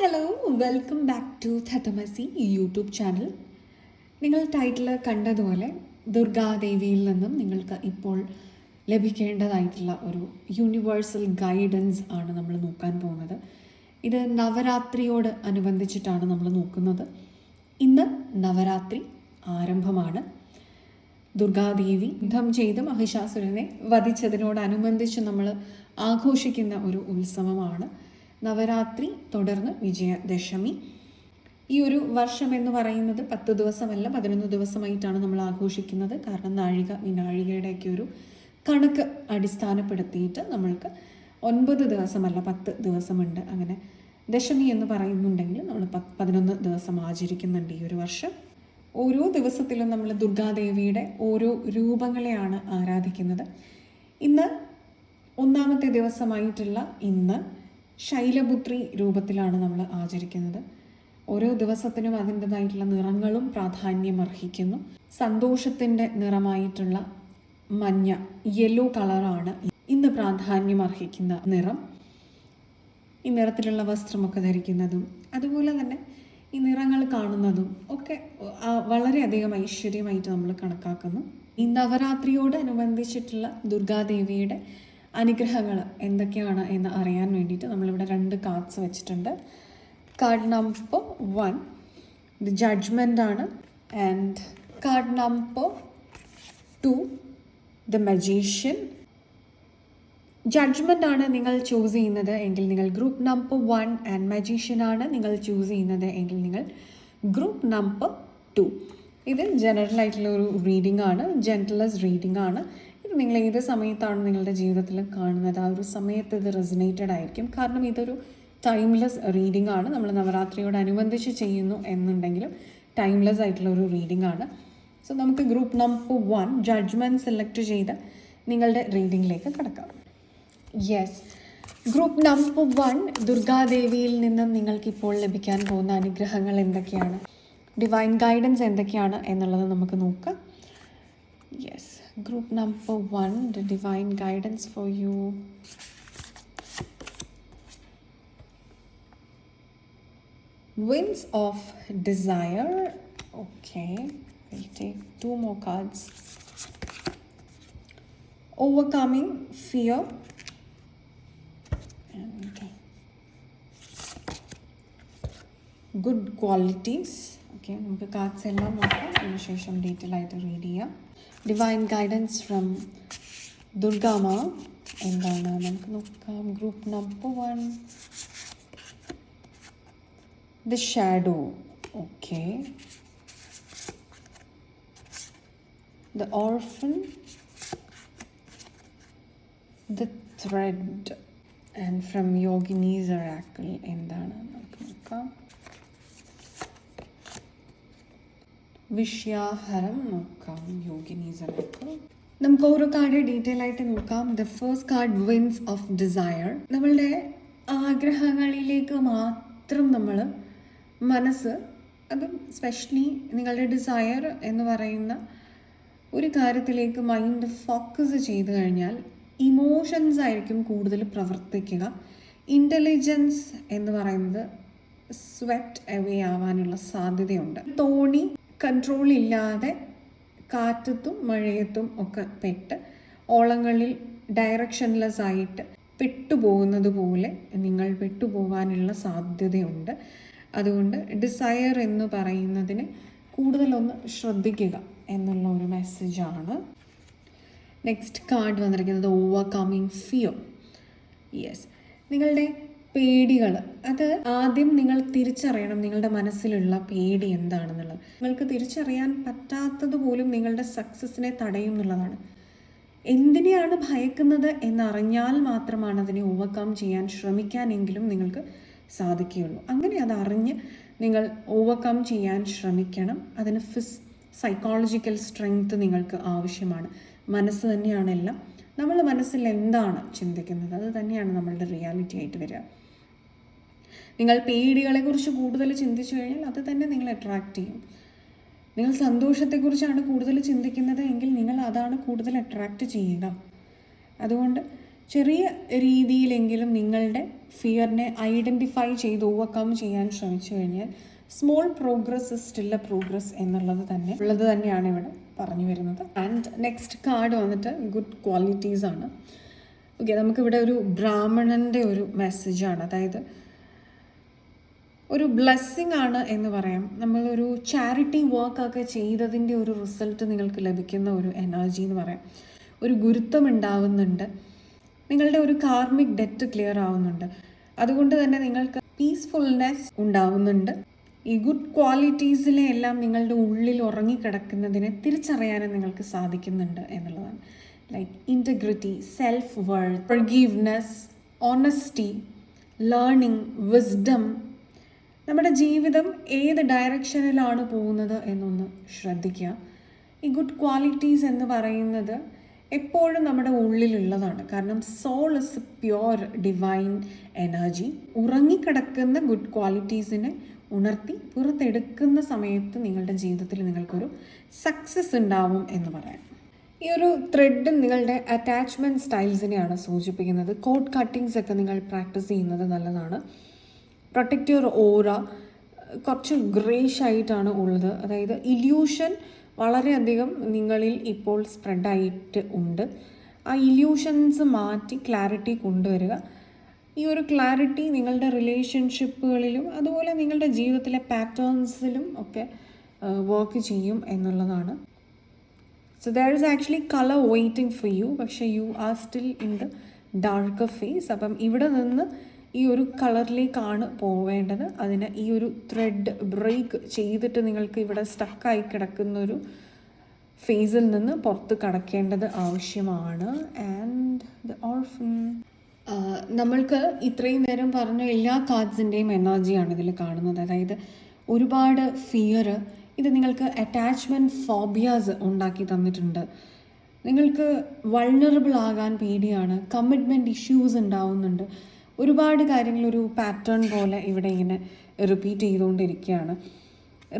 Hello welcome back to ഥതമസി YouTube channel നിങ്ങൾ title കണ്ടതുപോലെ ദുർഗാദേവിയിൽ നിന്നും നിങ്ങൾക്ക് ഇപ്പോൾ ലഭിക്കേണ്ടതായിട്ടുള്ള ഒരു യൂണിവേഴ്സൽ ഗൈഡൻസ് ആണ് നമ്മൾ നോക്കാൻ പോകുന്നത്. ഇത് നവരാത്രിയോട് അനുബന്ധിച്ചിട്ടാണ് നമ്മൾ നോക്കുന്നത്. ഇന്ന് നവരാത്രി ആരംഭമാണ്. ദുർഗാദേവി യുദ്ധം ചെയ്ത് മഹിഷാസുരനെ വധിച്ചതിനോടനുബന്ധിച്ച് നമ്മൾ ആഘോഷിക്കുന്ന ഒരു ഉത്സവമാണ്. നവരാത്രി തുടർന്ന് വിജയദശമി. ഈ ഒരു വർഷം എന്ന് പറയുന്നത് പത്ത് ദിവസമല്ല പതിനൊന്ന് ദിവസമായിട്ടാണ് നമ്മൾ ആഘോഷിക്കുന്നത്. കാരണം നാഴിക വിനാഴികയുടെയൊക്കെ ഒരു കണക്ക് അടിസ്ഥാനപ്പെടുത്തിയിട്ട് നമ്മൾക്ക് ഒൻപത് ദിവസമല്ല പത്ത് ദിവസമുണ്ട്. അങ്ങനെ ദശമി എന്ന് പറയുന്നുണ്ടെങ്കിൽ നമ്മൾ പത്ത് പതിനൊന്ന് ദിവസം ആചരിക്കുന്നുണ്ട് ഈ ഒരു വർഷം. ഓരോ ദിവസത്തിലും നമ്മൾ ദുർഗാദേവിയുടെ ഓരോ രൂപങ്ങളെയാണ് ആരാധിക്കുന്നത്. ഇന്ന് ഒന്നാമത്തെ ദിവസമായിട്ടുള്ള ഇന്ന് ശൈലപുത്രി രൂപത്തിലാണ് നമ്മൾ ആചരിക്കുന്നത്. ഓരോ ദിവസത്തിനും അതിന്റെതായിട്ടുള്ള നിറങ്ങളും പ്രാധാന്യം അർഹിക്കുന്നു. സന്തോഷത്തിന്റെ നിറമായിട്ടുള്ള മഞ്ഞ യെല്ലോ കളറാണ് ഇന്ന് പ്രാധാന്യം അർഹിക്കുന്ന നിറം. ഈ നിറത്തിലുള്ള വസ്ത്രമൊക്കെ ധരിക്കുന്നതും അതുപോലെ തന്നെ ഈ നിറങ്ങൾ കാണുന്നതും ഒക്കെ വളരെയധികം ഐശ്വര്യമായിട്ട് നമ്മൾ കണക്കാക്കുന്നു. ഈ നവരാത്രിയോട് അനുബന്ധിച്ചിട്ടുള്ള ദുർഗാദേവിയുടെ അനുഗ്രഹങ്ങൾ എന്തൊക്കെയാണ് എന്ന് അറിയാൻ വേണ്ടിയിട്ട് നമ്മളിവിടെ രണ്ട് കാർഡ്സ് വെച്ചിട്ടുണ്ട്. കാർഡ് നമ്പർ വൺ ഇത് ജഡ്ജ്മെന്റ് ആണ്. And card number two the magician judgement ആണ് നിങ്ങൾ ചൂസ് ചെയ്യുന്നത് എങ്കിൽ നിങ്ങൾ group number one and magician ആണ് നിങ്ങൾ ചൂസ് ചെയ്യുന്നത് എങ്കിൽ നിങ്ങൾ ഗ്രൂപ്പ് നമ്പർ ടു ഇത് ജനറൽ ആയിട്ടുള്ള ഒരു റീഡിംഗ് ആണ് ജെന്റലസ് റീഡിംഗ് ആണ്. നിങ്ങൾ ഏത് സമയത്താണ് നിങ്ങളുടെ ജീവിതത്തിൽ കാണുന്നത്? ആ ഒരു സമയത്ത് ഇത് റെസിനേറ്റഡ് ആയിരിക്കും. കാരണം ഇതൊരു ടൈംലെസ് റീഡിംഗ് ആണ്. നമ്മൾ നവരാത്രിയോടനുബന്ധിച്ച് ചെയ്യുന്നു എന്നുണ്ടെങ്കിലും ടൈംലെസ് ആയിട്ടുള്ള ഒരു റീഡിംഗ് ആണ്. സോ നമുക്ക് group number one judgement select ചെയ്ത് നിങ്ങളുടെ റീഡിങ്ങിലേക്ക് കിടക്കാം. യെസ് ഗ്രൂപ്പ് നമ്പർ വൺ ദുർഗാദേവിയിൽ നിന്നും നിങ്ങൾക്കിപ്പോൾ ലഭിക്കാൻ പോകുന്ന അനുഗ്രഹങ്ങൾ എന്തൊക്കെയാണ്? ഡിവൈൻ ഗൈഡൻസ് എന്തൊക്കെയാണ് എന്നുള്ളത് നമുക്ക് നോക്കാം. Yes Group number one, the divine guidance for you. Winds of desire. Okay, we'll take two more cards. Overcoming fear. And good qualities okay നമുക്ക് കാർഡ്സ് എല്ലാം നോക്കാം. അതിനുശേഷം ഡീറ്റെയിൽ ആയിട്ട് റീഡ് ചെയ്യാം. ഡിവൈൻ ഗൈഡൻസ് ഫ്രം ദുർഗാമ എന്താണ്? നമുക്ക് നോക്കാം. Group number one The shadow. Okay. The orphan. The thread. And from Yogini's oracle എന്താണ്? നമുക്ക് നോക്കാം. വിഷ്യാഹരം നോക്കാം. യോഗിനി നമുക്ക് ഓരോ കാർഡ് ഡീറ്റെയിൽ ആയിട്ട് നോക്കാം. The first card wins of desire നമ്മളുടെ ആഗ്രഹങ്ങളിലേക്ക് മാത്രം നമ്മൾ മനസ്സ് അതും സ്പെഷ്യലി നിങ്ങളുടെ ഡിസയർ എന്ന് പറയുന്ന ഒരു കാര്യത്തിലേക്ക് മൈൻഡ് ഫോക്കസ് ചെയ്ത് കഴിഞ്ഞാൽ ഇമോഷൻസ് ആയിരിക്കും കൂടുതൽ പ്രവർത്തിക്കുക. ഇന്റലിജൻസ് എന്ന് പറയുന്നത് സ്വെറ്റ് അവേ ആവാനുള്ള സാധ്യതയുണ്ട്. തോണി കൺട്രോൾ ഇല്ലാതെ കാറ്റത്തും മഴയത്തും ഒക്കെ പെട്ട് ഓളങ്ങളിൽ ഡയറക്ഷൻലെസ് ആയിട്ട് പെട്ടുപോകുന്നത് പോലെ നിങ്ങൾ പെട്ടുപോകാനുള്ള സാധ്യതയുണ്ട്. അതുകൊണ്ട് ഡിസയർ എന്ന് പറയുന്നതിന് കൂടുതലൊന്ന് ശ്രദ്ധിക്കുക എന്നുള്ള ഒരു മെസ്സേജാണ് നെക്സ്റ്റ് കാർഡ് വന്നിരിക്കുന്നത് ഓവർകമ്മിങ് ഫിയോ യെസ് നിങ്ങളുടെ പേടികൾ അത് ആദ്യം നിങ്ങൾ തിരിച്ചറിയണം നിങ്ങളുടെ മനസ്സിലുള്ള പേടി എന്താണെന്നുള്ളത്. നിങ്ങൾക്ക് തിരിച്ചറിയാൻ പറ്റാത്തത് പോലും നിങ്ങളുടെ സക്സസ്സിനെ തടയും എന്നുള്ളതാണ്. എന്തിനെയാണ് ഭയക്കുന്നത് എന്നറിഞ്ഞാൽ മാത്രമാണ് അതിനെ ഓവർകം ചെയ്യാൻ ശ്രമിക്കാനെങ്കിലും നിങ്ങൾക്ക് സാധിക്കുകയുള്ളൂ. അങ്ങനെ അത് അറിഞ്ഞ് നിങ്ങൾ ഓവർകം ചെയ്യാൻ ശ്രമിക്കണം. അതിന് ഫിസ് സൈക്കോളജിക്കൽ സ്ട്രെങ്ത് നിങ്ങൾക്ക് ആവശ്യമാണ്. മനസ്സ് തന്നെയാണെല്ലാം നമ്മൾ മനസ്സിൽ എന്താണ് ചിന്തിക്കുന്നത്? അത് തന്നെയാണ് നമ്മളുടെ റിയാലിറ്റി ആയിട്ട് വരിക. നിങ്ങൾ പേടികളെക്കുറിച്ച് കൂടുതൽ ചിന്തിച്ചു കഴിഞ്ഞാൽ അത് തന്നെ നിങ്ങൾ അട്രാക്റ്റ് ചെയ്യും. നിങ്ങൾ സന്തോഷത്തെക്കുറിച്ചാണ് കൂടുതൽ ചിന്തിക്കുന്നത് എങ്കിൽ നിങ്ങൾ അതാണ് കൂടുതൽ അട്രാക്റ്റ് ചെയ്യുക. അതുകൊണ്ട് ചെറിയ രീതിയിലെങ്കിലും നിങ്ങളുടെ ഫിയറിനെ ഐഡന്റിഫൈ ചെയ്ത് ഓവർകം ചെയ്യാൻ ശ്രമിച്ചു കഴിഞ്ഞാൽ small progress still a progress എന്നുള്ളത് തന്നെ ഉള്ളത് തന്നെയാണ് ഇവിടെ പറഞ്ഞു വരുന്നത്. ആൻഡ് നെക്സ്റ്റ് കാർഡ് വന്നിട്ട് ഗുഡ് ക്വാളിറ്റീസ് ആണ്. ഓക്കെ നമുക്കിവിടെ ഒരു ബ്രാഹ്മണന്റെ ഒരു മെസ്സേജാണ് അതായത് ഒരു ബ്ലെസ്സിങ് ആണ് എന്ന് പറയാം. നമ്മളൊരു ചാരിറ്റി വർക്കൊക്കെ ചെയ്തതിന്റെ ഒരു റിസൾട്ട് നിങ്ങൾക്ക് ലഭിക്കുന്ന ഒരു എനർജി എന്ന് പറയാം. ഒരു ഗുരുത്വം ഉണ്ടാവുന്നുണ്ട്. നിങ്ങളുടെ ഒരു കാർമിക് ഡെറ്റ് ക്ലിയർ ആവുന്നുണ്ട്. അതുകൊണ്ട് തന്നെ നിങ്ങൾക്ക് പീസ്ഫുൾനെസ് ഉണ്ടാവുന്നുണ്ട്. ഈ ഗുഡ് ക്വാളിറ്റീസിലെ എല്ലാം നിങ്ങളുടെ ഉള്ളിൽ ഉറങ്ങിക്കിടക്കുന്നതിനെ തിരിച്ചറിയാനും നിങ്ങൾക്ക് സാധിക്കുന്നുണ്ട് എന്നുള്ളതാണ്. Like integrity self world forgiveness honesty learning wisdom നമ്മുടെ ജീവിതം ഏത് ഡയറക്ഷനിലാണ് പോകുന്നത് എന്നൊന്ന് ശ്രദ്ധിക്കുക. ഈ ഗുഡ് ക്വാളിറ്റീസ് എന്ന് പറയുന്നത് എപ്പോഴും നമ്മുടെ ഉള്ളിലുള്ളതാണ്. കാരണം soul is pure divine energy ഉറങ്ങിക്കിടക്കുന്ന ഗുഡ് ക്വാളിറ്റീസിനെ ഉണർത്തി പുറത്തെടുക്കുന്ന സമയത്ത് നിങ്ങളുടെ ജീവിതത്തിൽ നിങ്ങൾക്കൊരു സക്സസ് ഉണ്ടാവും എന്ന് പറയാം. ഈ ഒരു ത്രെഡ് നിങ്ങളുടെ അറ്റാച്ച്മെന്റ് സ്റ്റൈൽസിനെയാണ് സൂചിപ്പിക്കുന്നത്. കോഡ് കട്ടിങ്സ് ഒക്കെ നിങ്ങൾ പ്രാക്ടീസ് ചെയ്യുന്നത് നല്ലതാണ്. പ്രൊട്ടക്റ്റ് യുവർ ഓറ കുറച്ച് ഗ്രേഷ് ആയിട്ടാണ് ഉള്ളത്. അതായത് ഇല്യൂഷൻ വളരെയധികം നിങ്ങളിൽ ഇപ്പോൾ സ്പ്രെഡായിട്ട് ഉണ്ട്. ആ ഇല്യൂഷൻസ് മാറ്റി ക്ലാരിറ്റി കൊണ്ടുവരിക. ഈ ഒരു ക്ലാരിറ്റി നിങ്ങളുടെ റിലേഷൻഷിപ്പുകളിലും അതുപോലെ നിങ്ങളുടെ ജീവിതത്തിലെ പാറ്റേൺസിലും ഒക്കെ വർക്ക് ചെയ്യും എന്നുള്ളതാണ്. So there is actually colour waiting for you പക്ഷേ you are still in the dark phase അപ്പം ഇവിടെ നിന്ന് ഈ ഒരു കളറിലേക്കാണ് പോവേണ്ടത്. അതിന് ഈ ഒരു ത്രെഡ് ബ്രേക്ക് ചെയ്തിട്ട് നിങ്ങൾക്ക് ഇവിടെ സ്റ്റക്കായി കിടക്കുന്ന ഒരു ഫേസിൽ നിന്ന് പുറത്ത് കടക്കേണ്ടത് ആവശ്യമാണ്. ആൻഡ് ദ ഓർഫൻ നമ്മൾക്ക് ഇത്രയും നേരം പറഞ്ഞ എല്ലാ കാർഡ്സിന്റെയും എനർജിയാണ് ഇതിൽ കാണുന്നത്. അതായത് ഒരുപാട് ഫിയർ ഇത് നിങ്ങൾക്ക് അറ്റാച്ച്മെന്റ് ഫോബിയാസ് ഉണ്ടാക്കി തന്നിട്ടുണ്ട്. നിങ്ങൾക്ക് വൾണറബിൾ ആകാൻ പേടിയാണ്. കമ്മിറ്റ്മെന്റ് ഇഷ്യൂസ് ഉണ്ടാവുന്നുണ്ട്. ഒരുപാട് കാര്യങ്ങൾ ഒരു പാറ്റേൺ പോലെ ഇവിടെ ഇങ്ങനെ റിപ്പീറ്റ് ചെയ്തുകൊണ്ടിരിക്കുകയാണ്.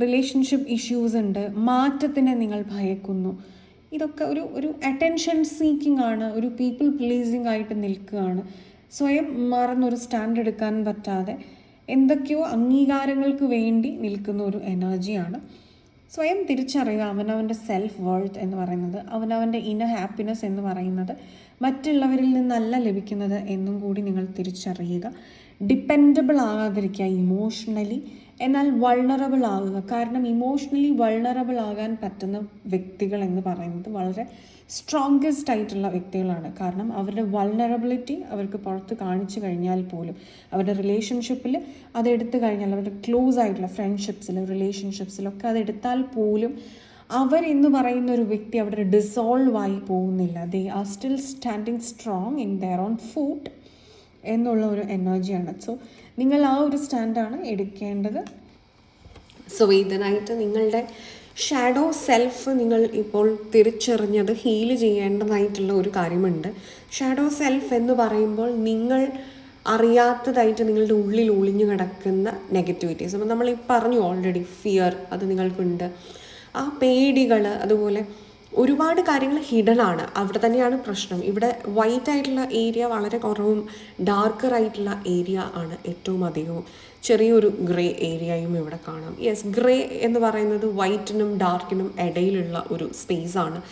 റിലേഷൻഷിപ്പ് ഇഷ്യൂസ് ഉണ്ട് മാറ്റത്തിനെ നിങ്ങൾ ഭയക്കുന്നു. ഇതൊക്കെ ഒരു ഒരു അറ്റൻഷൻ സീക്കിംഗ് ആണ് ഒരു പീപ്പിൾ പ്ലീസിങ് ആയിട്ട് നിൽക്കുകയാണ്. സ്വയം മറന്നൊരു സ്റ്റാൻഡ് എടുക്കാൻ പറ്റാതെ എന്തൊക്കെയോ അംഗീകാരങ്ങൾക്ക് വേണ്ടി നിൽക്കുന്ന ഒരു എനർജിയാണ് സ്വയം തിരിച്ചറിയുക അവനവന്റെ സെൽഫ് വേൾത്ത് എന്ന് പറയുന്നത് അവനവന്റെ ഇന്നർ ഹാപ്പിനെസ് എന്ന് പറയുന്നത് മറ്റുള്ളവരിൽ നിന്നല്ല ലഭിക്കുന്നത് എന്നും കൂടി നിങ്ങൾ തിരിച്ചറിയുക. ഡിപ്പെൻഡബിൾ ആകാതിരിക്കുക ഇമോഷണലി എന്നാൽ വൾണറബിൾ ആകുക. കാരണം ഇമോഷണലി വൾണറബിൾ ആകാൻ പറ്റുന്ന വ്യക്തികൾ എന്ന് പറയുന്നത് വളരെ സ്ട്രോങ്കസ്റ്റ് ആയിട്ടുള്ള വ്യക്തികളാണ്. കാരണം അവരുടെ വൾണറബിലിറ്റി അവർക്ക് പുറത്ത് കാണിച്ചു കഴിഞ്ഞാൽ പോലും അവരുടെ റിലേഷൻഷിപ്പിൽ അതെടുത്തു കഴിഞ്ഞാൽ അവരുടെ ക്ലോസ് ആയിട്ടുള്ള ഫ്രണ്ട്ഷിപ്സിലും റിലേഷൻഷിപ്സിലൊക്കെ അതെടുത്താൽ പോലും അവർ എന്ന് പറയുന്ന ഒരു വ്യക്തി അവിടെ ഡിസോൾവ് ആയി പോകുന്നില്ല. They are still standing strong in there on food എന്നുള്ള ഒരു എനർജിയാണ് സോ നിങ്ങൾ ആ ഒരു സ്റ്റാൻഡാണ് എടുക്കേണ്ടത്. സോ ഇതിനായിട്ട് നിങ്ങളുടെ ഷാഡോ സെൽഫ് നിങ്ങൾ ഇപ്പോൾ തിരിച്ചറിഞ്ഞത് ഹീൽ ചെയ്യേണ്ടതായിട്ടുള്ള ഒരു കാര്യമുണ്ട്. ഷാഡോ സെൽഫ് എന്ന് പറയുമ്പോൾ നിങ്ങൾ അറിയാത്തതായിട്ട് നിങ്ങളുടെ ഉള്ളിൽ ഒളിഞ്ഞു കിടക്കുന്ന നെഗറ്റിവിറ്റീസ് അപ്പം നമ്മൾ ഈ പറഞ്ഞു ഓൾറെഡി ഫിയർ അത് നിങ്ങൾക്കുണ്ട്. ആ പേടികൾ അതുപോലെ ഒരുപാട് കാര്യങ്ങൾ ഹിഡൻ ആണ്. അവിടെ തന്നെയാണ് പ്രശ്നം. ഇവിടെ വൈറ്റ് ആയിട്ടുള്ള ഏരിയ വളരെ കുറവും ഡാർക്കർ ആയിട്ടുള്ള ഏരിയ ആണ് ഏറ്റവും അധികവും. ചെറിയൊരു ഗ്രേ ഏരിയയും ഇവിടെ കാണാം. യെസ് ഗ്രേ എന്ന് പറയുന്നത് വൈറ്റിനും ഡാർക്കിനും ഇടയിലുള്ള ഒരു സ്പേസ് ആണ്.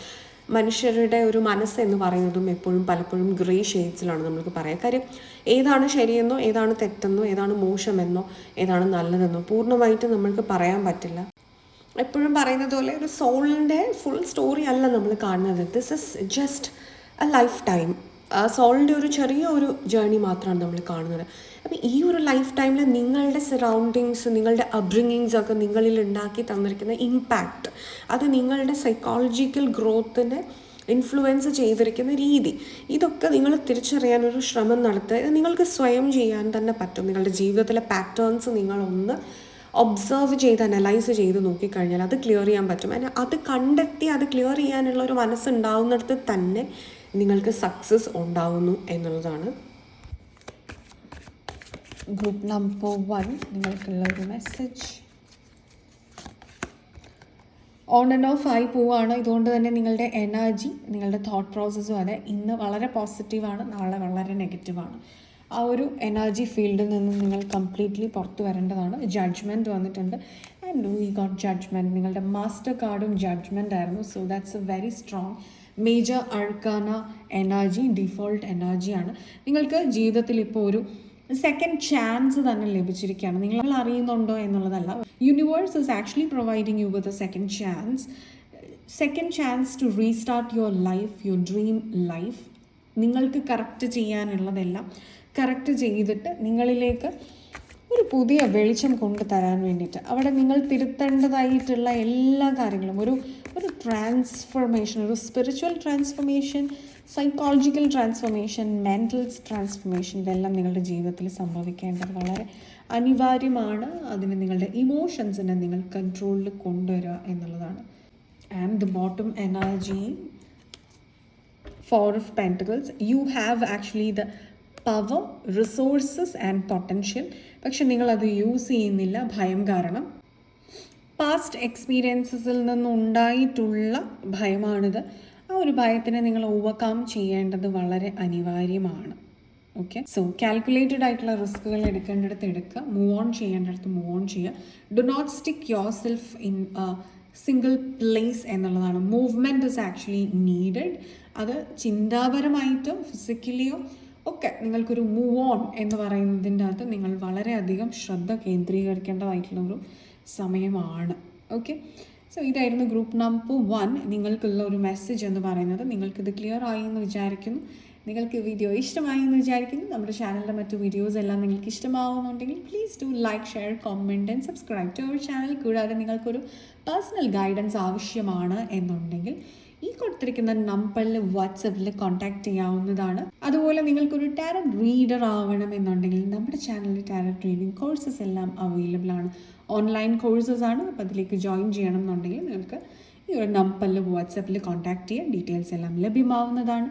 മനുഷ്യരുടെ ഒരു മനസ്സ് എന്ന് പറയുന്നതും എപ്പോഴും പലപ്പോഴും ഗ്രേ ഷെയ്ഡ്സിലാണ് നമുക്ക് പറയാം. കാര്യം ഏതാണ് ശരിയെന്നോ ഏതാണ് തെറ്റെന്നോ ഏതാണ് മോശമെന്നോ ഏതാണ് നല്ലതെന്നോ പൂർണമായിട്ട് നമ്മൾക്ക് പറയാൻ പറ്റില്ല. എപ്പോഴും പറയുന്നത് പോലെ ഒരു സോളിന്റെ ഫുൾ സ്റ്റോറി അല്ല നമ്മൾ കാണുന്നത്. This is just a lifetime സോളിന്റെ ഒരു ചെറിയ ഒരു ജേർണി മാത്രമാണ് നമ്മൾ കാണുന്നത്. അപ്പം ഈ ഒരു ലൈഫ് ടൈമിൽ നിങ്ങളുടെ സറൗണ്ടിങ്സ് നിങ്ങളുടെ അബ്രിങ്ങിങ്സ് ഒക്കെ നിങ്ങളിൽ ഉണ്ടാക്കി തന്നിരിക്കുന്ന ഇമ്പാക്റ്റ് അത് നിങ്ങളുടെ സൈക്കോളജിക്കൽ ഗ്രോത്തിനെ ഇൻഫ്ലുവൻസ് ചെയ്തിരിക്കുന്ന രീതി ഇതൊക്കെ നിങ്ങൾ തിരിച്ചറിയാൻ ഒരു ശ്രമം നടത്തുക. ഇത് നിങ്ങൾക്ക് സ്വയം ചെയ്യാൻ തന്നെ പറ്റും. നിങ്ങളുടെ ജീവിതത്തിലെ പാറ്റേൺസ് നിങ്ങളൊന്ന് ഒബ്സർവ് ചെയ്ത് അനലൈസ് ചെയ്ത് നോക്കിക്കഴിഞ്ഞാൽ അത് ക്ലിയർ ചെയ്യാൻ പറ്റും. അതിന് അത് കണ്ടെത്തി അത് ക്ലിയർ ചെയ്യാനുള്ള ഒരു മനസ്സുണ്ടാവുന്നിടത്ത് തന്നെ നിങ്ങൾക്ക് സക്സസ് ഉണ്ടാവുന്നു എന്നുള്ളതാണ്. ഗ്രൂപ്പ് നമ്പർ വൺ നിങ്ങൾക്കുള്ള ഒരു മെസ്സേജ് ഓൺ ആൻഡ് ഓഫ് ആയി പോവുകയാണ് ഇതുകൊണ്ട് തന്നെ നിങ്ങളുടെ എനർജി നിങ്ങളുടെ തോട്ട് പ്രോസസ്സും അതെ ഇന്ന് വളരെ പോസിറ്റീവാണ് നാളെ വളരെ നെഗറ്റീവാണ് ആ ഒരു എനർജി ഫീൽഡിൽ നിന്ന് നിങ്ങൾ കംപ്ലീറ്റ്ലി പുറത്തു വരേണ്ടതാണ്. ജഡ്ജ്മെന്റ് വന്നിട്ടുണ്ട്. ആൻഡ് വി ഗോട്ട് ജഡ്ജ്മെന്റ് നിങ്ങളുടെ മാസ്റ്റർ കാർഡും ജഡ്ജ്മെന്റ് ആയിരുന്നു. So that's a very strong major അഴുക്കാന energy default എനർജിയാണ് നിങ്ങൾക്ക് ജീവിതത്തിൽ ഇപ്പോൾ ഒരു സെക്കൻഡ് ചാൻസ് തന്നെ ലഭിച്ചിരിക്കുകയാണ്. നിങ്ങൾ അറിയുന്നുണ്ടോ എന്നുള്ളതല്ല. Universe is actually providing you with a second chance second chance to restart your life your dream life നിങ്ങൾക്ക് കറക്റ്റ് ചെയ്യാനുള്ളതെല്ലാം. കറക്റ്റ് ചെയ്തിട്ട് നിങ്ങളിലേക്ക് ഒരു പുതിയ വെളിച്ചം കൊണ്ടുതരാൻ വേണ്ടിയിട്ട് അവിടെ നിങ്ങൾ തിരുത്തേണ്ടതായിട്ടുള്ള എല്ലാ കാര്യങ്ങളും ഒരു ഒരു ട്രാൻസ്ഫർമേഷൻ ഒരു spiritual transformation psychological transformation mental transformation ഇതെല്ലാം നിങ്ങളുടെ ജീവിതത്തിൽ സംഭവിക്കേണ്ടത് വളരെ അനിവാര്യമാണ്. അതിന് നിങ്ങളുടെ ഇമോഷൻസിനെ നിങ്ങൾ കൺട്രോളിൽ കൊണ്ടുവരിക എന്നുള്ളതാണ്. And the bottom energy four of pentacles you have actually the power resources and potential പക്ഷെ നിങ്ങളത് യൂസ് ചെയ്യുന്നില്ല. ഭയം കാരണം. പാസ്റ്റ് എക്സ്പീരിയൻസസിൽ നിന്നുണ്ടായിട്ടുള്ള ഭയമാണിത്. ആ ഒരു ഭയത്തിനെ നിങ്ങൾ ഓവർകം ചെയ്യേണ്ടത് വളരെ അനിവാര്യമാണ്. ഓക്കെ സോ കാൽക്കുലേറ്റഡ് ആയിട്ടുള്ള റിസ്കുകൾ എടുക്കേണ്ടടുത്ത് എടുക്കുക. മൂവ് ഓൺ ചെയ്യേണ്ടടുത്ത് മൂവ് ഓൺ ചെയ്യുക. Do not stick yourself in single place എന്നുള്ളതാണ്. മൂവ്മെന്റ് ഇസ് ആക്ച്വലി നീഡഡ് അത് ചിന്താപരമായിട്ടോ ഫിസിക്കലിയോ ഒക്കെ നിങ്ങൾക്കൊരു മൂവ് ഓൺ എന്ന് പറയുന്നതിന്റെ അകത്ത് നിങ്ങൾ വളരെയധികം ശ്രദ്ധ കേന്ദ്രീകരിക്കേണ്ടതായിട്ടുള്ള ഒരു സമയമാണ്. ഓക്കെ സോ ഇതായിരുന്നു ഗ്രൂപ്പ് നമ്പർ വൺ നിങ്ങൾക്കുള്ള ഒരു മെസ്സേജ് എന്ന് പറയുന്നത്. നിങ്ങൾക്കിത് ക്ലിയർ ആയി എന്ന് വിചാരിക്കുന്നു. നിങ്ങൾക്ക് വീഡിയോ ഇഷ്ടമായി എന്ന് വിചാരിക്കുന്നു. നമ്മുടെ ചാനലിന്റെ മറ്റു വീഡിയോസ് എല്ലാം നിങ്ങൾക്ക് ഇഷ്ടമാവുന്നുണ്ടെങ്കിൽ please do like share comment and subscribe to our channel കൂടാതെ നിങ്ങൾക്കൊരു പേഴ്സണൽ ഗൈഡൻസ് ആവശ്യമാണ് എന്നുണ്ടെങ്കിൽ ഈ കൊടുത്തിരിക്കുന്ന നമ്പറിൽ വാട്സപ്പിൽ കോൺടാക്ട് ചെയ്യാവുന്നതാണ്. അതുപോലെ നിങ്ങൾക്കൊരു ടാരറ്റ് റീഡർ ആവണം എന്നുണ്ടെങ്കിൽ നമ്മുടെ ചാനലിൽ ടാരറ്റ് റീഡിംഗ് കോഴ്സസ് എല്ലാം അവൈലബിൾ ആണ്. ഓൺലൈൻ കോഴ്സസ് ആണ്. അപ്പോൾ അതിലേക്ക് ജോയിൻ ചെയ്യണം എന്നുണ്ടെങ്കിൽ നിങ്ങൾക്ക് ഈ ഒരു നമ്പറിൽ വാട്സപ്പിൽ കോൺടാക്ട് ചെയ്യുക ഡീറ്റെയിൽസ് എല്ലാം ലഭ്യമാവുന്നതാണ്.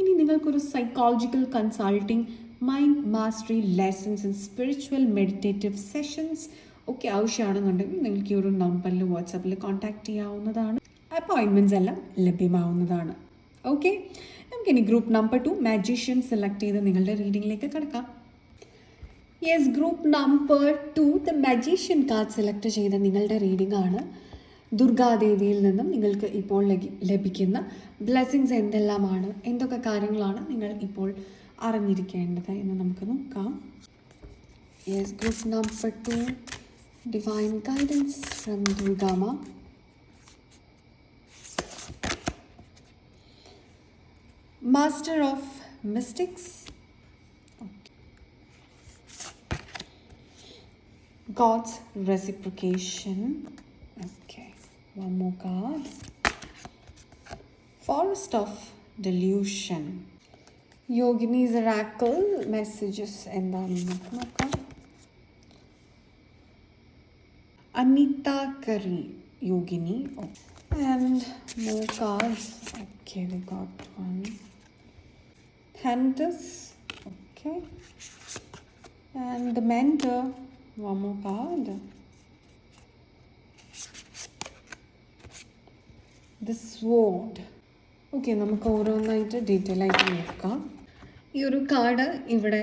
ഇനി നിങ്ങൾക്കൊരു psychological consulting mind mastery lessons and spiritual meditative sessions ഒക്കെ ആവശ്യമാണെന്നുണ്ടെങ്കിൽ നിങ്ങൾക്ക് ഈ ഒരു നമ്പറിൽ വാട്സപ്പിൽ കോൺടാക്ട് ചെയ്യാവുന്നതാണ്. അപ്പോയിൻമെന്റ്സ് എല്ലാം ലഭ്യമാവുന്നതാണ്. ഓക്കെ നമുക്കിനി group number two magician select ചെയ്ത് നിങ്ങളുടെ റീഡിങ്ങിലേക്ക് കിടക്കാം. Yes group number two the magician card select ചെയ്ത നിങ്ങളുടെ റീഡിംഗ് ആണ്. ദുർഗാദേവിയിൽ നിന്നും നിങ്ങൾക്ക് ഇപ്പോൾ ലഭിക്കുന്ന ബ്ലെസ്സിങ്സ് എന്തെല്ലാമാണ്? എന്തൊക്കെ കാര്യങ്ങളാണ് നിങ്ങൾ ഇപ്പോൾ അറിഞ്ഞിരിക്കേണ്ടത് എന്ന് നമുക്ക് നോക്കാം. Yes group number two divine guidance from Durgama master of mystics. God's reciprocation. Okay one more card. Forest of delusion. Yogini's oracle. Messages in the Anatmaka. anita kari yogini. Oh. and more cards. Okay we got one. Handus okay and the mentor one more card the sword okay നമുക്ക് ഓരോന്നായിട്ട് detail ആയിട്ട് നോക്കാം ഈ ഒരു card ഇവിടെ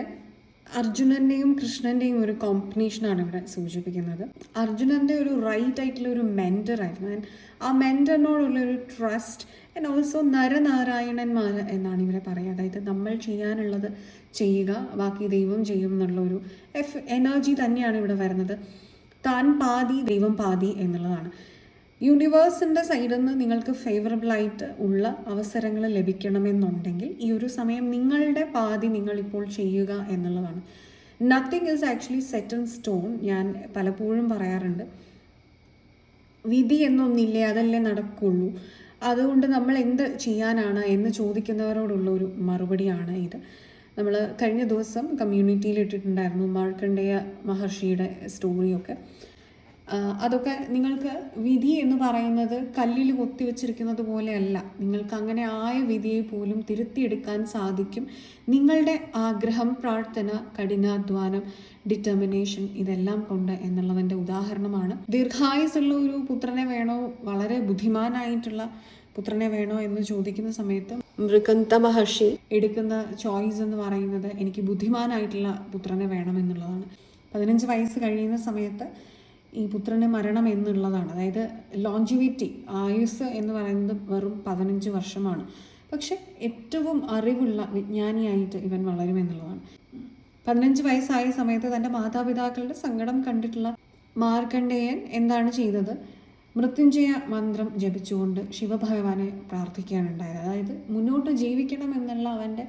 അർജുനന്റെയും കൃഷ്ണന്റെയും ഒരു കോമ്പിനേഷനാണ് ഇവിടെ സൂചിപ്പിക്കുന്നത്. അർജുനന്റെ ഒരു റൈറ്റ് ആയിട്ടുള്ള ഒരു മെന്റർ ആയിരുന്നു. ആൻഡ് ആ മെന്ററിനോടുള്ള ഒരു ട്രസ്റ്റ് ആൻഡ് ഓൾസോ നരനാരായണന്മാർ എന്നാണ് ഇവിടെ പറയുക. അതായത് നമ്മൾ ചെയ്യാനുള്ളത് ചെയ്യുക ബാക്കി ദൈവം ചെയ്യും എന്നുള്ള ഒരു എഫ് എനർജി തന്നെയാണ് ഇവിടെ വരുന്നത്. താൻ പാതി ദൈവം പാതി എന്നുള്ളതാണ്. യൂണിവേഴ്സിന്റെ സൈഡിൽ നിന്ന് നിങ്ങൾക്ക് ഫേവറബിളായിട്ട് ഉള്ള അവസരങ്ങൾ ലഭിക്കണമെന്നുണ്ടെങ്കിൽ ഈ ഒരു സമയം നിങ്ങളുടെ പാതി നിങ്ങളിപ്പോൾ ചെയ്യുക എന്നുള്ളതാണ്. Nothing is actually set in stone ഞാൻ പലപ്പോഴും പറയാറുണ്ട്. വിധി എന്നൊന്നില്ലേ അതല്ലേ നടക്കുള്ളൂ. അതുകൊണ്ട് നമ്മൾ എന്ത് ചെയ്യാനാണ് എന്ന് ചോദിക്കുന്നവരോടുള്ള ഒരു മറുപടിയാണ് ഇത്. നമ്മൾ കഴിഞ്ഞ ദിവസം കമ്മ്യൂണിറ്റിയിൽ ഇട്ടിട്ടുണ്ടായിരുന്നു മാർക്കണ്ഡേയ മഹർഷിയുടെ സ്റ്റോറിയൊക്കെ അതൊക്കെ നിങ്ങൾക്ക് വിധി എന്ന് പറയുന്നത് കല്ലിൽ കൊത്തിവെച്ചിരിക്കുന്നത് പോലെയല്ല. നിങ്ങൾക്ക് അങ്ങനെ ആയ വിധിയെ പോലും തിരുത്തിയെടുക്കാൻ സാധിക്കും. നിങ്ങളുടെ ആഗ്രഹം പ്രാർത്ഥന കഠിനാധ്വാനം ഡിറ്റർമിനേഷൻ ഇതെല്ലാം കൊണ്ട് എന്നുള്ളതിന്റെ ഉദാഹരണമാണ്. ദീർഘായുസുള്ള ഒരു പുത്രനെ വേണോ? വളരെ ബുദ്ധിമാനായിട്ടുള്ള പുത്രനെ വേണോ എന്ന് ചോദിക്കുന്ന സമയത്ത് മൃഗന്ത മഹർഷി എടുക്കുന്ന ചോയ്സ് എന്ന് പറയുന്നത് എനിക്ക് ബുദ്ധിമാനായിട്ടുള്ള പുത്രനെ വേണം എന്നുള്ളതാണ്. പതിനഞ്ച് വയസ്സ് കഴിയുന്ന സമയത്ത് ഈ പുത്രന് മരണം എന്നുള്ളതാണ്. അതായത് ലോഞ്ചിവിറ്റി ആയുസ് എന്ന് പറയുന്നത് വെറും പതിനഞ്ച് വർഷമാണ്. പക്ഷെ ഏറ്റവും അറിവുള്ള വിജ്ഞാനിയായിട്ട് ഇവൻ വളരുമെന്നുള്ളതാണ് പതിനഞ്ച് വയസ്സായ സമയത്ത് തന്റെ മാതാപിതാക്കളുടെ സങ്കടം കണ്ടിട്ടുള്ള മാർക്കണ്ഡേയൻ എന്താണ് ചെയ്തത്? മൃത്യുഞ്ജയ മന്ത്രം ജപിച്ചുകൊണ്ട് ശിവഭഗവാനെ പ്രാർത്ഥിക്കുകയാണുണ്ടായത്. അതായത് മുന്നോട്ട് ജീവിക്കണം എന്നുള്ള അവന്റെ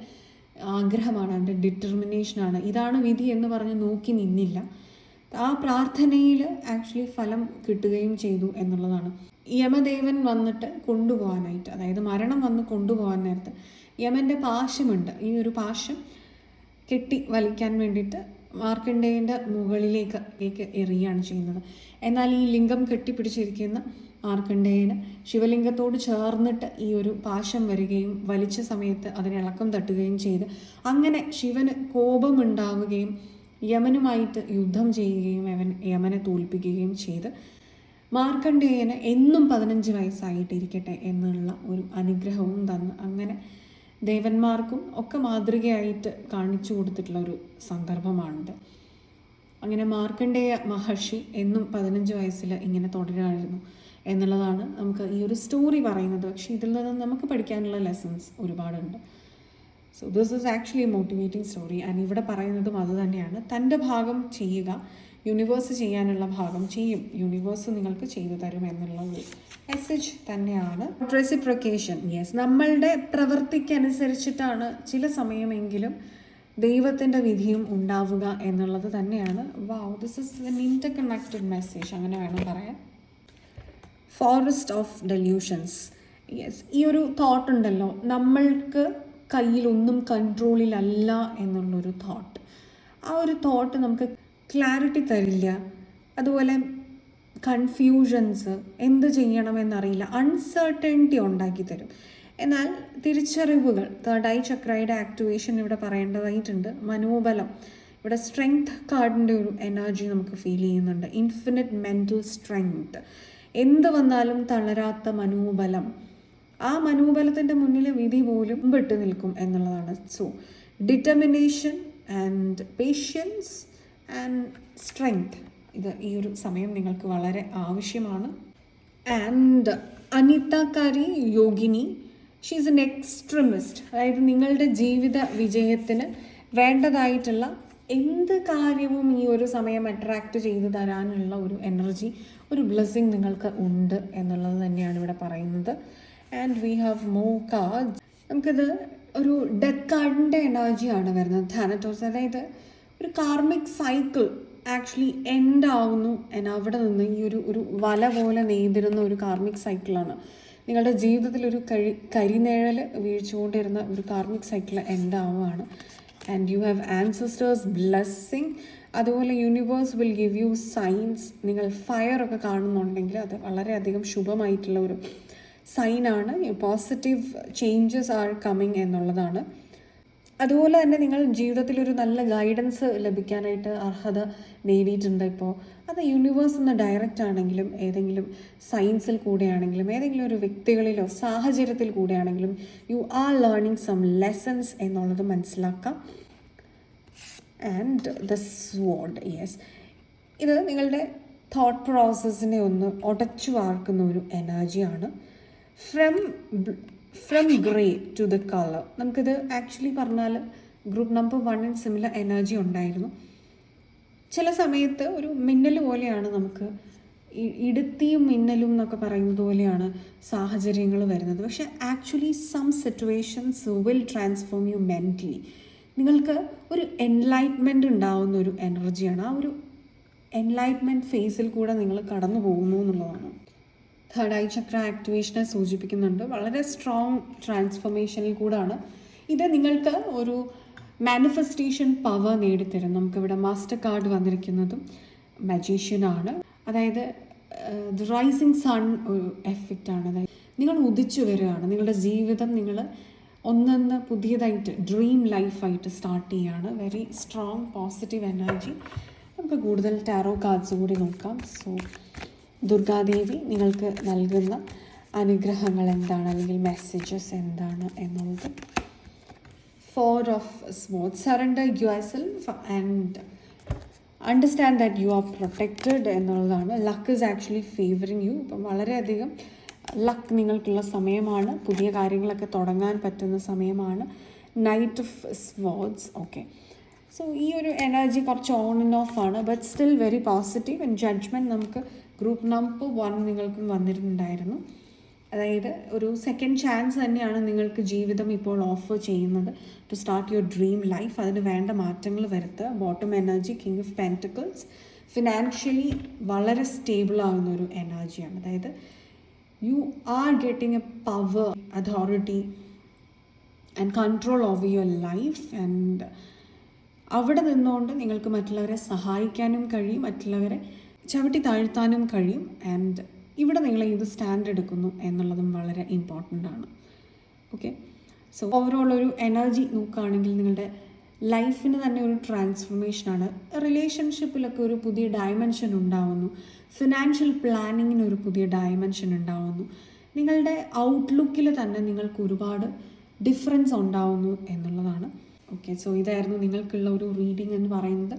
ആഗ്രഹമാണ് അവന്റെ ഡിറ്റർമിനേഷനാണ് ഇതാണ് വിധി എന്ന് പറഞ്ഞ് നോക്കി നിന്നില്ല. ആ പ്രാർത്ഥനയിൽ ആക്ച്വലി ഫലം കിട്ടുകയും ചെയ്തു എന്നുള്ളതാണ്. യമദേവൻ വന്നിട്ട് കൊണ്ടുപോകാനായിട്ട് അതായത് മരണം വന്ന് കൊണ്ടുപോകാൻ നേരത്ത് യമന്റെ പാശമുണ്ട്. ഈ ഒരു പാശം കെട്ടി വലിക്കാൻ വേണ്ടിയിട്ട് മാർക്കണ്ഡേയന്റെ മുകളിലേക്ക് ലേക്ക് എറിയുകയാണ് ചെയ്യുന്നത്. എന്നാൽ ഈ ലിംഗം കെട്ടിപ്പിടിച്ചിരിക്കുന്ന മാർക്കണ്ഡേയന് ശിവലിംഗത്തോട് ചേർന്നിട്ട് ഈ ഒരു പാശം വരികയും വലിച്ച സമയത്ത് അതിനിളക്കം തട്ടുകയും ചെയ്ത് അങ്ങനെ ശിവന് കോപമുണ്ടാവുകയും യമനുമായിട്ട് യുദ്ധം ചെയ്യുകയും അവൻ യമനെ തോൽപ്പിക്കുകയും ചെയ്ത് മാർക്കണ്ഡേയന് എന്നും പതിനഞ്ച് വയസ്സായിട്ടിരിക്കട്ടെ എന്നുള്ള ഒരു അനുഗ്രഹവും തന്ന്. അങ്ങനെ ദേവന്മാർക്കും ഒക്കെ മാതൃകയായിട്ട് കാണിച്ചു കൊടുത്തിട്ടുള്ള ഒരു സന്ദർഭമാണിത്. അങ്ങനെ മാർക്കണ്ഡേയ മഹർഷി എന്നും പതിനഞ്ച് വയസ്സിൽ ഇങ്ങനെ തുടരായിരുന്നു എന്നുള്ളതാണ് നമുക്ക് ഈ ഒരു സ്റ്റോറി പറയുന്നത്. പക്ഷേ ഇതിൽ നിന്ന് നമുക്ക് പഠിക്കാനുള്ള ലെസൺസ് ഒരുപാടുണ്ട്. So this is actually motivating story and ഇവിടെ പറയുന്നതും അത് തന്നെയാണ്. തന്റെ ഭാഗം ചെയ്യുക യൂണിവേഴ്സ് ചെയ്യാനുള്ള ഭാഗം ചെയ്യും. യൂണിവേഴ്സ് നിങ്ങൾക്ക് ചെയ്തു തരും എന്നുള്ള ഒരു മെസ്സേജ് തന്നെയാണ്. റെസിപ്രക്കേഷൻ യെസ് നമ്മളുടെ പ്രവൃത്തിക്കനുസരിച്ചിട്ടാണ് ചില സമയമെങ്കിലും ദൈവത്തിന്റെ വിധിയും ഉണ്ടാവുക എന്നുള്ളത് തന്നെയാണ്. Wow this is an interconnected message അങ്ങനെ വേണം പറയാൻ. ഫോറസ്റ്റ് ഓഫ് ഡെല്യൂഷൻസ് യെസ് ഈ ഒരു തോട്ട് ഉണ്ടല്ലോ നമ്മൾക്ക് കയ്യിലൊന്നും കൺട്രോളിലല്ല എന്നുള്ളൊരു തോട്ട് ആ ഒരു തോട്ട് നമുക്ക് ക്ലാരിറ്റി തരില്ല. അതുപോലെ കൺഫ്യൂഷൻസ് എന്ത് ചെയ്യണമെന്നറിയില്ല. അൺസർട്ടനിറ്റി ഉണ്ടാക്കി തരും എന്നാൽ തിരിച്ചറിവുകൾ തേർഡ് ഐ ചക്രയുടെ ആക്ടിവേഷൻ ഇവിടെ പറയേണ്ടതായിട്ടുണ്ട്. മനോബലം. ഇവിടെ സ്ട്രെങ്ത് കാർഡിന്റെ ഒരു എനർജി നമുക്ക് ഫീൽ ചെയ്യുന്നുണ്ട്. ഇൻഫിനിറ്റ് മെന്റൽ സ്ട്രെങ്ത് എന്ത് വന്നാലും തളരാത്ത മനോബലം. ആ മനോബലത്തിന്റെ മുന്നിൽ വിധി പോലും വിട്ടു നിൽക്കും എന്നുള്ളതാണ്. So determination and patience and strength ഇത് ഈ ഒരു സമയം നിങ്ങൾക്ക് വളരെ ആവശ്യമാണ്. ആൻഡ് അനിത കാരി യോഗിനി ഷീസ് എൻ എക്സ്ട്രീമിസ്റ്റ് അതായത് നിങ്ങളുടെ ജീവിത വിജയത്തിന് വേണ്ടതായിട്ടുള്ള എന്ത് കാര്യവും ഈ ഒരു സമയം അട്രാക്റ്റ് ചെയ്ത് തരാനുള്ള ഒരു എനർജി ഒരു ബ്ലെസ്സിങ് നിങ്ങൾക്ക് ഉണ്ട് എന്നുള്ളത് തന്നെയാണ് ഇവിടെ പറയുന്നത്. And we have more card നമുക്കിത് ഒരു ഡെത്ത് കാർഡിന്റെ എനർജിയാണ് വരുന്നത്. ധാനറ്റോസ് അതായത് ഒരു കാർമിക് സൈക്കിൾ ആക്ച്വലി എൻഡ് ആവുന്നു. And അവിടെ നിന്ന് ഈ ഒരു ഒരു വല പോലെ നെയ്തിരുന്ന ഒരു കാർമിക് സൈക്കിളാണ് നിങ്ങളുടെ ജീവിതത്തിൽ ഒരു കഴി കരിനിഴൽ വീഴ്ചുകൊണ്ടിരുന്ന ഒരു കാർമിക് സൈക്കിൾ എൻഡ് ആവുകയാണ്. And you have ancestors blessing അതുപോലെ universe will give you signs നിങ്ങൾ ഫയർ ഒക്കെ കാണുന്നുണ്ടെങ്കിൽ അത് വളരെയധികം ശുഭമായിട്ടുള്ള ഒരു സൈനാണ് പോസിറ്റീവ് ചേഞ്ചസ് ആർ കമ്മിങ് എന്നുള്ളതാണ്. അതുപോലെ തന്നെ നിങ്ങൾ ജീവിതത്തിൽ ഒരു നല്ല ഗൈഡൻസ് ലഭിക്കാനായിട്ട് അർഹത നേടിയിട്ടുണ്ട് ഇപ്പോൾ. അത് യൂണിവേഴ്സ് എന്ന ഡയറക്റ്റ് ആണെങ്കിലും ഏതെങ്കിലും സയൻസിൽ കൂടെയാണെങ്കിലും ഏതെങ്കിലും ഒരു വ്യക്തികളിലോ സാഹചര്യത്തിൽ കൂടെയാണെങ്കിലും you are learning some lessons എന്നുള്ളത് മനസ്സിലാക്കാം. ആൻഡ് ദ സ്വാഡ് യെസ് ഇത് നിങ്ങളുടെ തോട്ട് പ്രോസസ്സിനെ ഒന്ന് ഉടച്ചു വാർക്കുന്ന ഒരു എനർജിയാണ് from from grey to the colour നമുക്കിത് ആക്ച്വലി പറഞ്ഞാൽ ഗ്രൂപ്പ് നമ്പർ വണ്ണിന് സിമിലർ എനർജി ഉണ്ടായിരുന്നു. ചില സമയത്ത് ഒരു മിന്നൽ പോലെയാണ് നമുക്ക് ഇടുത്തിയും മിന്നലും എന്നൊക്കെ പറയുന്നത് പോലെയാണ് സാഹചര്യങ്ങൾ വരുന്നത്. പക്ഷെ actually some situations will transform you mentally നിങ്ങൾക്ക് ഒരു എൻലൈറ്റ്മെന്റ് ഉണ്ടാവുന്ന ഒരു എനർജിയാണ് ആ ഒരു എൻലൈറ്റ്മെന്റ് ഫേസിൽ കൂടെ നിങ്ങൾ കടന്നു പോകുന്നു എന്നുള്ളതാണ്. തേർഡ് ഐ ചക്ര ആക്ടിവേഷനെ സൂചിപ്പിക്കുന്നുണ്ട്. വളരെ സ്ട്രോങ് ട്രാൻസ്ഫോർമേഷനിൽ കൂടാണ്. ഇത് നിങ്ങൾക്ക് ഒരു മാനിഫെസ്റ്റേഷൻ പവർ നേടിത്തരും. നമുക്കിവിടെ മാസ്റ്റർ കാർഡ് വന്നിരിക്കുന്നതും മജീഷ്യനാണ് അതായത് ദ റൈസിങ് സൺ ഒരു ആണ്. അതായത് നിങ്ങൾ ഉദിച്ചു വരികയാണ്. നിങ്ങളുടെ ജീവിതം നിങ്ങൾ ഒന്നൊന്ന് പുതിയതായിട്ട് ഡ്രീം ലൈഫായിട്ട് സ്റ്റാർട്ട് ചെയ്യുകയാണ്. വെരി സ്ട്രോങ് പോസിറ്റീവ് എനർജി നമുക്ക് കൂടുതൽ ടാരോ കാർഡ്സ് കൂടി നോക്കാം. സോ ദുർഗാദേവി നിങ്ങൾക്ക് നൽകുന്ന അനുഗ്രഹങ്ങൾ എന്താണ്? അല്ലെങ്കിൽ മെസ്സേജസ് എന്താണ് എന്നുള്ളത്. Four of smooth surrender yourself and understand that you are protected എന്നുള്ളതാണ്. Luck is actually favouring you ഇപ്പം വളരെയധികം ലക്ക് നിങ്ങൾക്കുള്ള സമയമാണ്. പുതിയ കാര്യങ്ങളൊക്കെ തുടങ്ങാൻ പറ്റുന്ന സമയമാണ്. Knight of swords okay so ഈ ഒരു എനർജി കുറച്ച് ഓൺ ആൻഡ് ഓഫ് ആണ്. But still very positive and judgement നമുക്ക് ഗ്രൂപ്പ് നമ്പർ വൺ നിങ്ങൾക്കും വന്നിട്ടുണ്ടായിരുന്നു. അതായത് ഒരു സെക്കൻഡ് ചാൻസ് തന്നെയാണ് നിങ്ങൾക്ക് ജീവിതം ഇപ്പോൾ ഓഫർ ചെയ്യുന്നത്. To start your dream life അതിന് വേണ്ട മാറ്റങ്ങൾ വരുത്തുക. Bottom energy king of pentacles financially വളരെ സ്റ്റേബിൾ ആകുന്ന ഒരു എനർജിയാണ് അതായത് you are getting a power authority and control over your life and അവിടെ നിന്നുകൊണ്ട് നിങ്ങൾക്ക് മറ്റുള്ളവരെ സഹായിക്കാനും കഴിയും. മറ്റുള്ളവരെ ചവിട്ടി താഴ്ത്താനും കഴിയും. ആൻഡ് ഇവിടെ നിങ്ങൾ ഏത് സ്റ്റാൻഡ് എടുക്കുന്നു എന്നുള്ളതും വളരെ ഇമ്പോർട്ടന്റ് ആണ്. ഓക്കെ സോ ഓവറോൾ ഒരു എനർജി നോക്കുകയാണെങ്കിൽ നിങ്ങളുടെ ലൈഫിന് തന്നെ ഒരു ട്രാൻസ്ഫോർമേഷനാണ് റിലേഷൻഷിപ്പിലൊക്കെ ഒരു പുതിയ ഡയമെൻഷൻ ഉണ്ടാവുന്നു. ഫിനാൻഷ്യൽ പ്ലാനിങ്ങിന് ഒരു പുതിയ ഡയമെൻഷൻ ഉണ്ടാവുന്നു. നിങ്ങളുടെ ഔട്ട്ലുക്കിൽ തന്നെ നിങ്ങൾക്ക് ഒരുപാട് ഡിഫറൻസ് ഉണ്ടാവുന്നു എന്നുള്ളതാണ്. ഓക്കെ സോ ഇതായിരുന്നു നിങ്ങൾക്കുള്ള ഒരു റീഡിംഗ് എന്ന് പറയുന്നത്.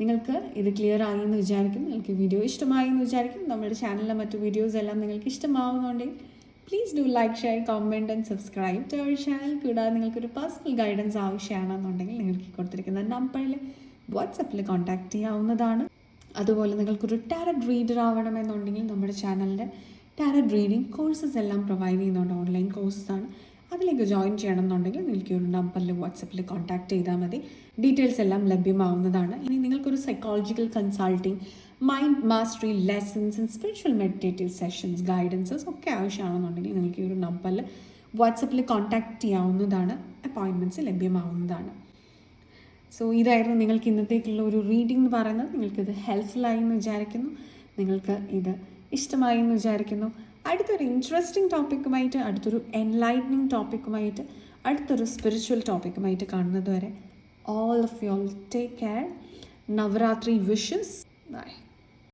നിങ്ങൾക്ക് ഇത് ക്ലിയർ ആയി എന്ന് വിചാരിക്കും നിങ്ങൾക്ക് വീഡിയോ ഇഷ്ടമായി എന്ന് വിചാരിക്കും നമ്മുടെ ചാനലിലെ മറ്റു വീഡിയോസ് എല്ലാം നിങ്ങൾക്ക് ഇഷ്ടമാവുന്നുണ്ടെങ്കിൽ please do like share comment and subscribe to our channel കൂടാതെ നിങ്ങൾക്കൊരു പേഴ്സണൽ ഗൈഡൻസ് ആവശ്യമാണെന്നുണ്ടെങ്കിൽ നിങ്ങൾക്ക് കൊടുത്തിരിക്കുന്ന നമ്പറിൽ വാട്സപ്പിൽ കോൺടാക്റ്റ് ചെയ്യാവുന്നതാണ്. അതുപോലെ നിങ്ങൾക്കൊരു ടാരറ്റ് റീഡർ ആവണമെന്നുണ്ടെങ്കിൽ നമ്മുടെ ചാനലിന്റെ ടാരറ്റ് റീഡിംഗ് കോഴ്സസ് എല്ലാം പ്രൊവൈഡ് ചെയ്യുന്നുണ്ട്. ഓൺലൈൻ കോഴ്സസ് ആണ്. അതിലേക്ക് ജോയിൻ ചെയ്യണമെന്നുണ്ടെങ്കിൽ നിങ്ങൾക്ക് ഒരു നമ്പറിൽ വാട്സപ്പിൽ കോൺടാക്ട് ചെയ്താൽ മതി. ഡീറ്റെയിൽസ് എല്ലാം ലഭ്യമാവുന്നതാണ്. ഇനി നിങ്ങൾക്കൊരു psychological consulting mind mastery lessons and spiritual meditative sessions guidances ഒക്കെ ആവശ്യമാണെന്നുണ്ടെങ്കിൽ നിങ്ങൾക്ക് ഈ ഒരു നമ്പറിൽ വാട്സപ്പിൽ കോൺടാക്ട് ചെയ്യാവുന്നതാണ്. അപ്പോയിൻമെന്റ്സ് ലഭ്യമാവുന്നതാണ്. സോ ഇതായിരുന്നു നിങ്ങൾക്ക് ഇന്നത്തേക്കുള്ള ഒരു റീഡിംഗ് എന്ന് പറയുന്നത്. നിങ്ങൾക്കിത് ഹെൽപ്ഫുള്ളായി എന്ന് വിചാരിക്കുന്നു. നിങ്ങൾക്ക് ഇത് ഇഷ്ടമായി എന്ന് വിചാരിക്കുന്നു. അടുത്തൊരു ഇൻട്രസ്റ്റിംഗ് ടോപ്പിക്കുമായിട്ട് അടുത്തൊരു എൻലൈറ്റനിങ് ടോപ്പിക്കുമായിട്ട് അടുത്തൊരു സ്പിരിച്വൽ ടോപ്പിക്കുമായിട്ട് കാണുന്നത് വരെ all of you all take care Navratri wishes bye